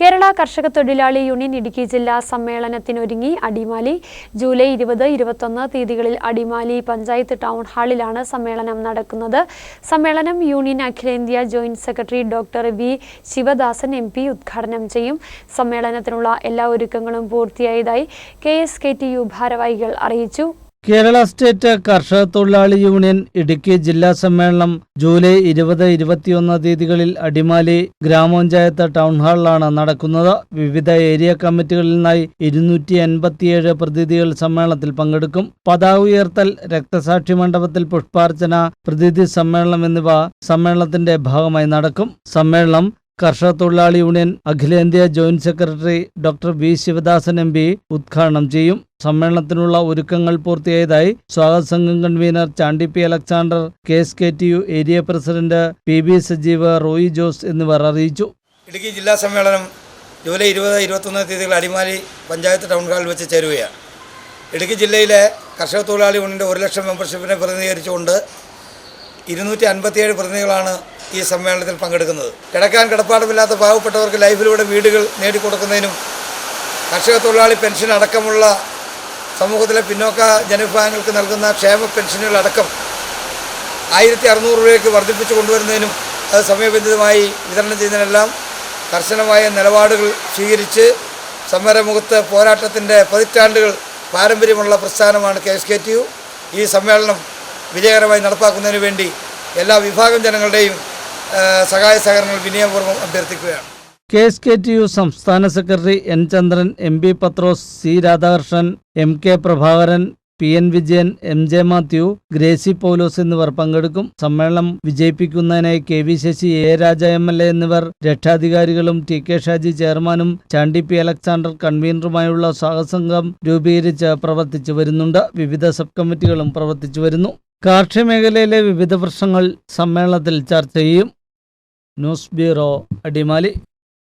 കേരള കർഷക തൊഴിലാളി യൂണിയൻ ഇടുക്കി ജില്ലാ സമ്മേളനത്തിനൊരുങ്ങി അടിമാലി. ജൂലൈ ഇരുപത് ഇരുപത്തൊന്ന് തീയതികളിൽ അടിമാലി പഞ്ചായത്ത് ടൗൺ ഹാളിലാണ് സമ്മേളനം നടക്കുന്നത്. സമ്മേളനം യൂണിയൻ അഖിലേന്ത്യാ joint secretary doctor V Sivadasan M P ഉദ്ഘാടനം ചെയ്യും. സമ്മേളനത്തിനുള്ള എല്ലാ ഒരുക്കങ്ങളും പൂർത്തിയായതായി K S K T U ഭാരവാഹികൾ അറിയിച്ചു. കേരള സ്റ്റേറ്റ് കർഷക തൊഴിലാളി യൂണിയൻ ഇടുക്കി ജില്ലാ സമ്മേളനം ജൂലൈ ഇരുപത് ഇരുപത്തിയൊന്ന് തീയതികളിൽ അടിമാലി ഗ്രാമപഞ്ചായത്ത് ടൗൺ ഹാളിലാണ് നടക്കുന്നത്. വിവിധ ഏരിയ കമ്മിറ്റികളിൽ നിന്നായി ഇരുന്നൂറ്റി എൺപത്തിയേഴ് പ്രതിനിധികൾ സമ്മേളനത്തിൽ പങ്കെടുക്കും. പതാക ഉയർത്തൽ രക്തസാക്ഷി മണ്ഡപത്തിൽ പുഷ്പാർച്ചന പ്രതിനിധി സമ്മേളനം എന്നിവ സമ്മേളനത്തിന്റെ ഭാഗമായി നടക്കും. സമ്മേളനം കർഷക തൊഴിലാളി യൂണിയൻ അഖിലേന്ത്യാ joint secretary doctor V Sivadasan M P ഉദ്ഘാടനം ചെയ്യും. സമ്മേളനത്തിനുള്ള ഒരുക്കങ്ങൾ പൂർത്തിയായതായി സ്വാഗത സംഘം convener Chandy P Alexander K S K T U area president P B Sajeev Roy Jose എന്നിവർ അറിയിച്ചു. ഇടുക്കി ജില്ലാ സമ്മേളനം ജൂലൈ ഇരുപത് ഇരുപത്തൊന്ന് തീയതികൾ അടിമാലി പഞ്ചായത്ത് ടൗൺ ഹാളിൽ വെച്ച് ചേരുകയാണ്. ഇടുക്കി ജില്ലയിലെ കർഷക തൊഴിലാളി യൂണിയന്റെ ഒരു ലക്ഷം മെമ്പർഷിപ്പിനെ പ്രതിനിധീകരിച്ചുകൊണ്ട് ഇരുന്നൂറ്റി അൻപത്തിയേഴ് പ്രതിനിധികളാണ് ഈ സമ്മേളനത്തിൽ പങ്കെടുക്കുന്നത്. കിടക്കാൻ കിടപ്പാടമില്ലാത്ത പാവപ്പെട്ടവർക്ക് ലൈഫിലൂടെ വീടുകൾ നേടിക്കൊടുക്കുന്നതിനും കർഷക തൊഴിലാളി പെൻഷൻ അടക്കമുള്ള സമൂഹത്തിലെ പിന്നോക്ക ജനവിഭാഗങ്ങൾക്ക് നൽകുന്ന ക്ഷേമ പെൻഷനുകളടക്കം ആയിരത്തി അറുന്നൂറ് രൂപയ്ക്ക് വർദ്ധിപ്പിച്ചു കൊണ്ടുവരുന്നതിനും അത് സമയബന്ധിതമായി വിതരണം ചെയ്യുന്നതിനെല്ലാം കർശനമായ നിലപാടുകൾ സ്വീകരിച്ച് സമരമുഖത്ത് പോരാട്ടത്തിന്റെ പതിറ്റാണ്ടുകൾ പാരമ്പര്യമുള്ള പ്രസ്ഥാനമാണ് K S K T U. ഈ സമ്മേളനം വിജയകരമായി നടപ്പാക്കുന്നതിന് വേണ്ടി എല്ലാ വിഭാഗം ജനങ്ങളുടെയും സഹായ സഹകരണങ്ങൾ വിനയപൂർവം അഭ്യർത്ഥിക്കുകയാണ്. K S K T U സംസ്ഥാന secretary N Chandran M P Pathrose C Radhakrishnan M K Prabhakaran P N Vijayan M J Mathew Gracy Paulose എന്നിവർ പങ്കെടുക്കും. സമ്മേളനം വിജയിപ്പിക്കുന്നതിനായി K V Sasi A Raja M L A എന്നിവർ രക്ഷാധികാരികളും T K Shaji ചെയർമാനും Chandy P Alexander കൺവീനറുമായുള്ള സഹസംഘം രൂപീകരിച്ച് പ്രവർത്തിച്ചു വരുന്നുണ്ട്. വിവിധ സബ് കമ്മിറ്റികളും പ്രവർത്തിച്ചു വരുന്നു. കാർഷിക മേഖലയിലെ വിവിധ പ്രശ്നങ്ങൾ സമ്മേളനത്തിൽ ചർച്ച ചെയ്യും. ന്യൂസ് അടിമാലി